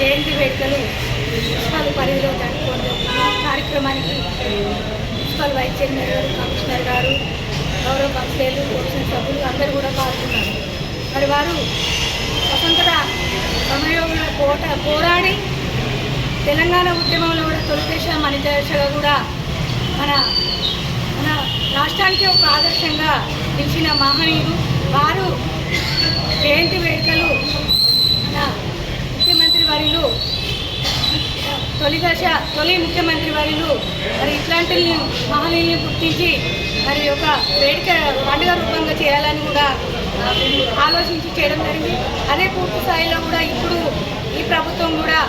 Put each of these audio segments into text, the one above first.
జయంతి వేడుకలు మున్సిపల్ పరిధిలో జరుపుకోవడం కార్యక్రమానికి మున్సిపల్ వైస్ చైర్మన్ గారు కమిషనర్ గారు గౌరవ కౌన్సిలర్లు కౌన్సిల్ సభ్యులు అందరూ కూడా పాల్గొన్నారు. మరి వారు స్వతంత్ర సమయంలో పోట పోరాడి తెలంగాణ ఉద్యమంలో కూడా తొలిదేశ మణిదశగా కూడా మన మన రాష్ట్రానికి ఒక ఆదర్శంగా నిలిచిన మహనీయుడు. వారు జయంతి వేడుకలు వర్యులు తొలి దశ తొలి ముఖ్యమంత్రి వర్యులు మరి ఇట్లాంటి మహనీయుల్ని గుర్తించి మరి ఒక వేడుక పండుగ రూపంగా చేయాలని కూడా ఆలోచించి చేయడం జరిగింది. అదే పూర్తి స్థాయిలో కూడా ఇప్పుడు ఈ ప్రభుత్వం కూడా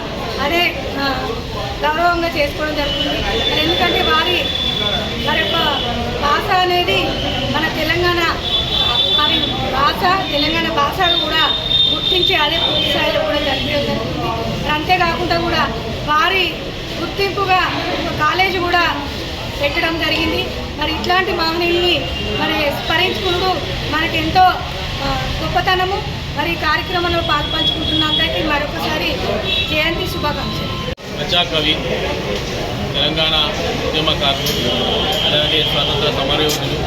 అదే గౌరవంగా చేసుకోవడం జరుగుతుంది. ఎందుకంటే వారి మరి భాష అనేది మన తెలంగాణ మరి భాష తెలంగాణ భాష కూడా గుర్తించి అదే పూర్తి స్థాయిలో కూడా జరిపేయడం జరుగుతుంది అంతేకాకుండా కూడా వారి గుర్తింపుగా ఒక కాలేజీ కూడా పెట్టడం జరిగింది. మరి ఇట్లాంటి మహనీయుల్ని మరి స్మరించుకుంటూ మనకి ఎంతో గొప్పతనము మరి కార్యక్రమంలో పాల్పంచుకుంటున్న అందరికీ మరొకసారి జయంతి శుభాకాంక్షలు. ప్రజాకవి తెలంగాణ ఉద్యమకారులు అలాగే స్వాతంత్ర సమరయోధులు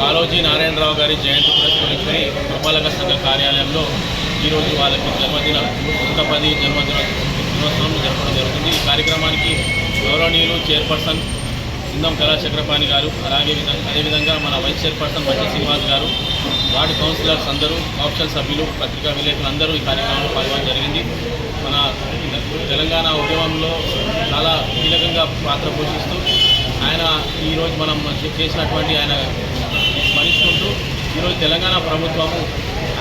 కాలోజీ నారాయణరావు గారి జయంతి పురస్కరించుకొని పురపాలక సంఘ కార్యాలయంలో ఈరోజు వాళ్ళకి జన్మదిన నూట పది జన్మదిన దినోత్సవం జరపడం జరుగుతుంది. ఈ కార్యక్రమానికి గౌరవనీయులు చైర్పర్సన్ సిందం కళా చక్రపాణి గారు అలాగే విధంగా అదేవిధంగా మన వైస్ చైర్పర్సన్ మధ్య శ్రీనివాస్ గారు వార్డు కౌన్సిలర్స్ అందరూ కౌన్సిల్ సభ్యులు పత్రికా విలేకరులు అందరూ ఈ కార్యక్రమంలో పాల్గొనడం జరిగింది. మన తెలంగాణ ఉద్యమంలో చాలా కీలకంగా పాత్ర పోషిస్తూ ఆయన ఈరోజు మనం చేసినటువంటి ఆయన స్మరించుకుంటూ ఈరోజు తెలంగాణ ప్రభుత్వము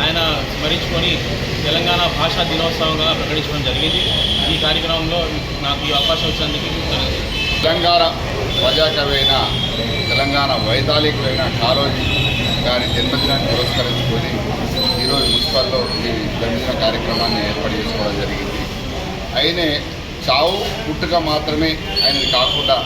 ఆయన స్మరించుకొని తెలంగాణ భాషా దినోత్సవంగా ప్రకటించడం జరిగింది. ఈ కార్యక్రమంలో నాకు ఈ అవకాశం వచ్చినందుకు తెలంగాణ ప్రజాకవైన తెలంగాణ వైతాళికులైన కాళోజీ గారి జన్మదినాన్ని పురస్కరించుకొని ఈరోజు మున్సిపల్లో ఈ జన్మదిన కార్యక్రమాన్ని ఏర్పాటు చేసుకోవడం జరిగింది. ఆయనే చావు పుట్టుక మాత్రమే ఆయనది కాకుండా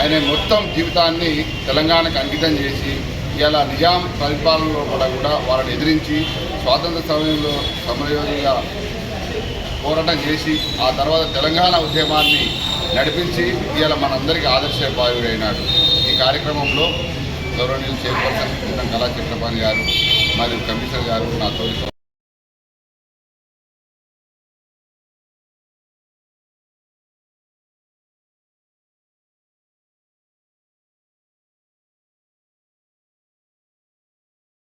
ఆయన మొత్తం జీవితాన్ని తెలంగాణకు అంకితం చేసి ఇలా నిజాం పరిపాలనలో కూడా కూడా వాళ్ళని ఎదిరించి స్వాతంత్ర సమయంలో సమరయోధిగా పోరాటం చేసి ఆ తర్వాత తెలంగాణ ఉద్యమాన్ని నడిపించి ఇవాళ మనందరికీ ఆదర్శపాయుడైనాడు ఈ కార్యక్రమంలో గౌరవనీయులు చైర్పర్సన్ కళా చక్రపాణి గారు మరియు కమిషనర్ గారు నా నాతో